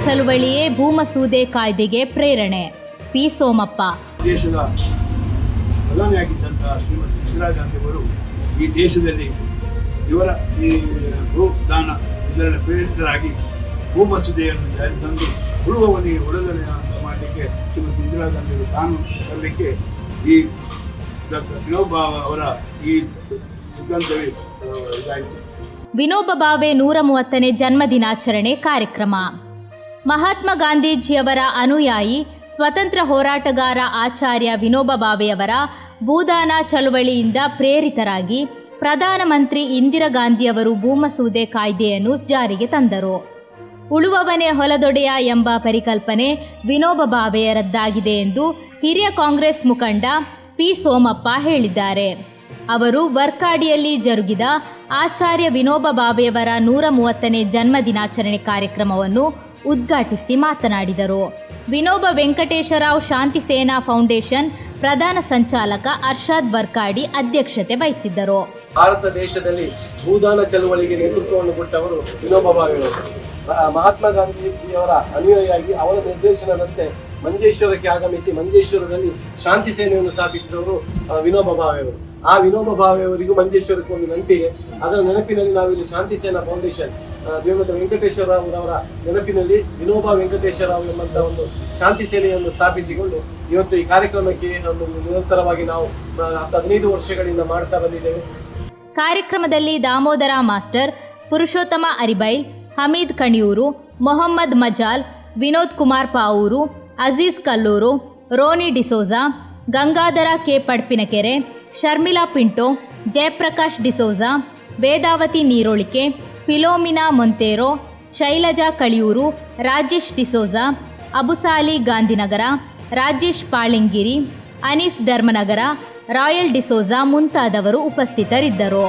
ಚಳುವಳಿಯೇ ಭೂಮಸೂದೆ ಕಾಯ್ದೆಗೆ ಪ್ರೇರಣೆ. ಪಿ. ಸೋಮಪ್ಪ. ದೇಶದ ಪ್ರಧಾನಿಯಾಗಿದ್ದಂತಹ ಶ್ರೀಮತಿ ಇಂದಿರಾ ಗಾಂಧಿ ಅವರು ಈ ದೇಶದಲ್ಲಿ ಇವರ ಈ ಭೂದಾನ ಇದರಲ್ಲಿ ಪ್ರೇರಿತರಾಗಿ ಭೂ ಮಸೂದೆಯನ್ನು ಜಾರಿ ತಂದು ಉಳುವವನಿಗೆ ಉಳಿದನೆ ಅಂತ ಮಾಡಲಿಕ್ಕೆ ಶ್ರೀಮತಿ ಇಂದಿರಾ ಗಾಂಧಿ ಅವರು ಕಾನೂನು ತರಲಿಕ್ಕೆ ಈ ವಿನೋಬ್ ಅವರ ಈ ಸಿದ್ಧಾಂತವೇ ಇದಾಯಿತು. ವಿನೋಬ ಭಾವೆ ನೂರ ಮೂವತ್ತನೇ ಜನ್ಮ ದಿನಾಚರಣೆ ಕಾರ್ಯಕ್ರಮ. ಮಹಾತ್ಮ ಗಾಂಧೀಜಿಯವರ ಅನುಯಾಯಿ, ಸ್ವತಂತ್ರ ಹೋರಾಟಗಾರ ಆಚಾರ್ಯ ವಿನೋಬ ಭಾವೆಯವರ ಭೂದಾನ ಚಳುವಳಿಯಿಂದ ಪ್ರೇರಿತರಾಗಿ ಪ್ರಧಾನಮಂತ್ರಿ ಇಂದಿರಾ ಗಾಂಧಿಯವರು ಭೂಮಸೂದೆ ಕಾಯ್ದೆಯನ್ನು ಜಾರಿಗೆ ತಂದರು. ಉಳುವವನೇ ಹೊಲದೊಡೆಯ ಎಂಬ ಪರಿಕಲ್ಪನೆ ವಿನೋಬ ಭಾವೆಯರದ್ದಾಗಿದೆ ಎಂದು ಹಿರಿಯ ಕಾಂಗ್ರೆಸ್ ಮುಖಂಡ ಪಿ ಸೋಮಪ್ಪ ಹೇಳಿದ್ದಾರೆ. ಅವರು ವರ್ಕಾಡಿಯಲ್ಲಿ ಜರುಗಿದ ಆಚಾರ್ಯ ವಿನೋಬ ಭಾವೆಯವರ ನೂರ ಮೂವತ್ತನೇ ಜನ್ಮ ದಿನಾಚರಣೆ ಕಾರ್ಯಕ್ರಮವನ್ನು ಉದ್ಘಾಟಿಸಿ ಮಾತನಾಡಿದರು. ವಿನೋಬ ವೆಂಕಟೇಶರಾವ್ ಶಾಂತಿ ಸೇನಾ ಫೌಂಡೇಶನ್ ಪ್ರಧಾನ ಸಂಚಾಲಕ ಅರ್ಷಾದ್ ವರ್ಕಾಡಿ ಅಧ್ಯಕ್ಷತೆ ವಹಿಸಿದ್ದರು. ಭಾರತ ದೇಶದಲ್ಲಿ ಭೂದಾನ ಚಳುವಳಿಗೆ ನೇತೃತ್ವವನ್ನು ಕೊಟ್ಟವರು ವಿನೋಬ ಭಾವೆಯವರು ಮಹಾತ್ಮ ಗಾಂಧೀಜಿಯವರ ಅನುಯಾಯಿಯಾಗಿ ಅವರ ನಿರ್ದೇಶನದಂತೆ ಮಂಜೇಶ್ವರಕ್ಕೆ ಆಗಮಿಸಿ ಮಂಜೇಶ್ವರದಲ್ಲಿ ಶಾಂತಿ ಸೇನೆಯನ್ನು ಸ್ಥಾಪಿಸಿದವರು ವಿನೋಬ ಭಾವೆಯವರು ಆ ವಿನೋಬ ಭಾವೆಯವರಿಗೂ ಮಂಜೇಶ್ವರಕ್ಕೆ ಒಂದು ನಂಟಿಗೆ ಅದರ ನೆನಪಿನಲ್ಲಿ ನಾವಿಲ್ಲಿ ಶಾಂತಿ ಸೇನಾ ಫೌಂಡೇಶನ್ ದಿವಂಗತ ವೆಂಕಟೇಶ್ವರ ಅವರ ನೆನಪಿನಲ್ಲಿ ವಿನೋಬ ವೆಂಕಟೇಶ್ವರ ರಾವ್ ಎಂಬಂತ ಒಂದು ಶಾಂತಿ ಸೇನೆಯನ್ನು ಸ್ಥಾಪಿಸಿಕೊಂಡು ಇವತ್ತು ಈ ಕಾರ್ಯಕ್ರಮಕ್ಕೆ ಒಂದು ನಿರಂತರವಾಗಿ ನಾವು ಹತ್ತು ಹದಿನೈದು ವರ್ಷಗಳಿಂದ ಮಾಡ್ತಾ ಬಂದಿದ್ದೇವೆ. ಕಾರ್ಯಕ್ರಮದಲ್ಲಿ Damodara master, Purushottama Aribail, Hameed Kaniyur, Mohammed Majal, Vinod Kumar Pavur, Aziz Kallur, Ronnie D'Souza, Gangadhara K Padpinakere Sharmila Pinto, Jayaprakash D'Souza, Vedavathi Neerolike, Philomena Monteiro, Shailaja Kaliyur, Rajesh D'Souza, Abusali Gandhinagar, Rajesh Palingiri, Aneef Dharmanagar, Royal D'Souza ಮುಂತಾದವರು ಉಪಸ್ಥಿತರಿದ್ದರು.